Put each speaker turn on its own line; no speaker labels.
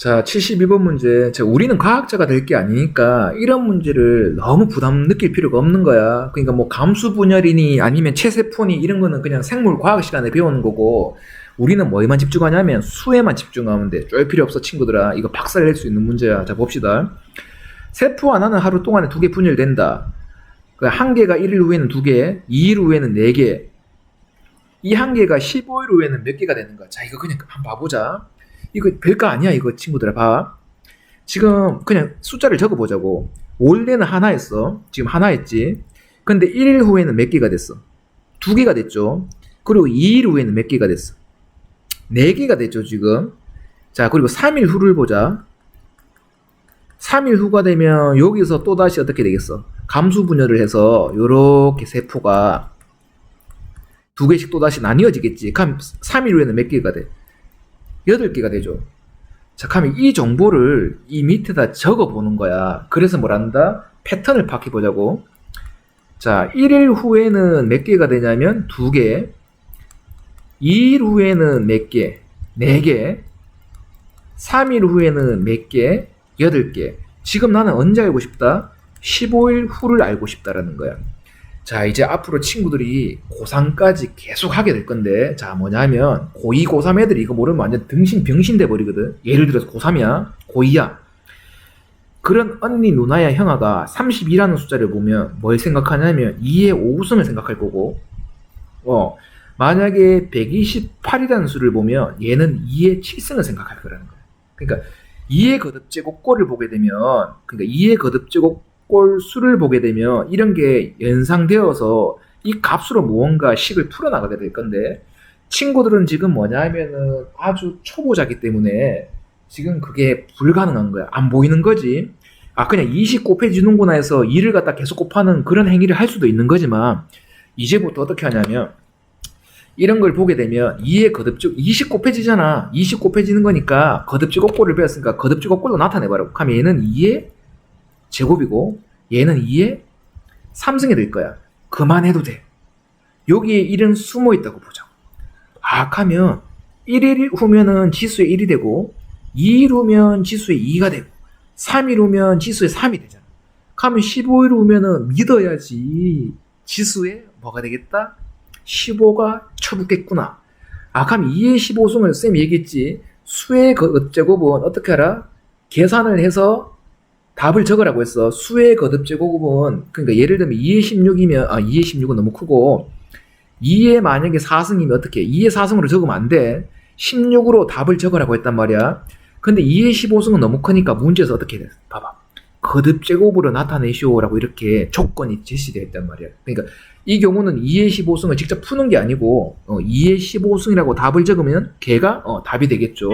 자, 72번 문제. 자, 우리는 과학자가 될 게 아니니까 이런 문제를 너무 부담 느낄 필요가 없는 거야. 그러니까 뭐 감수 분열이니 아니면 체세포니 이런 거는 그냥 생물 과학 시간에 배우는 거고 우리는 뭐에만 집중하냐면 수에만 집중하면 돼. 쫄 필요 없어, 친구들아. 이거 박살 낼 수 있는 문제야. 자, 봅시다. 세포 하나는 하루 동안에 두 개 분열된다. 그한 개가 1일 후에는 두 개, 2일 후에는 네 개. 이 한 개가 15일 후에는 몇 개가 되는 거야. 자, 이거 그냥 한번 봐보자. 이거 별거 아니야, 이거 친구들아. 봐. 지금 그냥 숫자를 적어보자고. 원래는 하나였어. 지금 하나였지. 근데 1일 후에는 몇 개가 됐어? 두 개가 됐죠. 그리고 2일 후에는 몇 개가 됐어? 네 개가 됐죠, 지금. 자, 그리고 3일 후를 보자. 3일 후가 되면 여기서 또 다시 어떻게 되겠어? 감수 분열을 해서 요렇게 세포가 두 개씩 또 다시 나뉘어지겠지. 그럼 3일 후에는 몇 개가 돼? 8개가 되죠. 자, 그러면 이 정보를 이 밑에다 적어 보는 거야. 그래서 뭐란다? 패턴을 파악해 보자고. 자, 1일 후에는 몇 개가 되냐면 2개. 2일 후에는 몇 개? 4개. 3일 후에는 몇 개? 8개. 지금 나는 언제 알고 싶다? 15일 후를 알고 싶다라는 거야. 자, 이제 앞으로 친구들이 고3까지 계속 하게 될 건데, 자, 뭐냐면, 고2, 고3 애들이 이거 모르면 완전 등신, 병신 돼버리거든. 예를 들어서 고3이야, 고2야. 그런 언니, 누나야, 형아가 32라는 숫자를 보면 뭘 생각하냐면 2의 5승을 생각할 거고, 어, 만약에 128이라는 수를 보면 얘는 2의 7승을 생각할 거라는 거야. 그러니까 2의 거듭제곱 꼴을 보게 되면, 그러니까 2의 거듭제곱 꼴 수를 보게 되면 이런 게 연상되어서 이 값으로 무언가 식을 풀어나가게 될 건데, 친구들은 지금 뭐냐 하면은 아주 초보자기 때문에 지금 그게 불가능한 거야. 안 보이는 거지. 아, 그냥 20 곱해지는구나 해서 2를 갖다 계속 곱하는 그런 행위를 할 수도 있는 거지만, 이제부터 어떻게 하냐면, 이런 걸 보게 되면 2의 거듭적 20 곱해지잖아. 20 곱해지는 거니까 거듭제곱꼴을 배웠으니까 거듭제곱꼴로 나타내봐라. 그러면 얘는 2의 제곱이고 얘는 2의 3승이 될 거야. 그만해도 돼. 여기에 1은 숨어 있다고 보자. 아, 하면 1일 후면은 지수에 1이 되고 2일 후면 지수에 2가 되고 3일 후면 지수에 3이 되잖아. 그러면 15일 후면은 믿어야지 지수에 뭐가 되겠다? 15가 쳐붙겠구나. 아, 그럼 2의 15승을 쌤이 얘기했지. 수의 거듭제곱은 어떻게 알아? 계산을 해서 답을 적으라고 했어. 수의 거듭 제곱은, 그러니까 예를 들면 2의 16이면, 아, 2의 16은 너무 크고, 2의 만약에 4승이면 어떻게, 2의 4승으로 적으면 안 돼. 16으로 답을 적으라고 했단 말이야. 근데 2의 15승은 너무 크니까 문제에서 어떻게 돼? 봐봐. 거듭 제곱으로 나타내시오라고 이렇게 조건이 제시되어 있단 말이야. 그러니까 이 경우는 2의 15승을 직접 푸는 게 아니고 어, 2의 15승이라고 답을 적으면 걔가 어, 답이 되겠죠.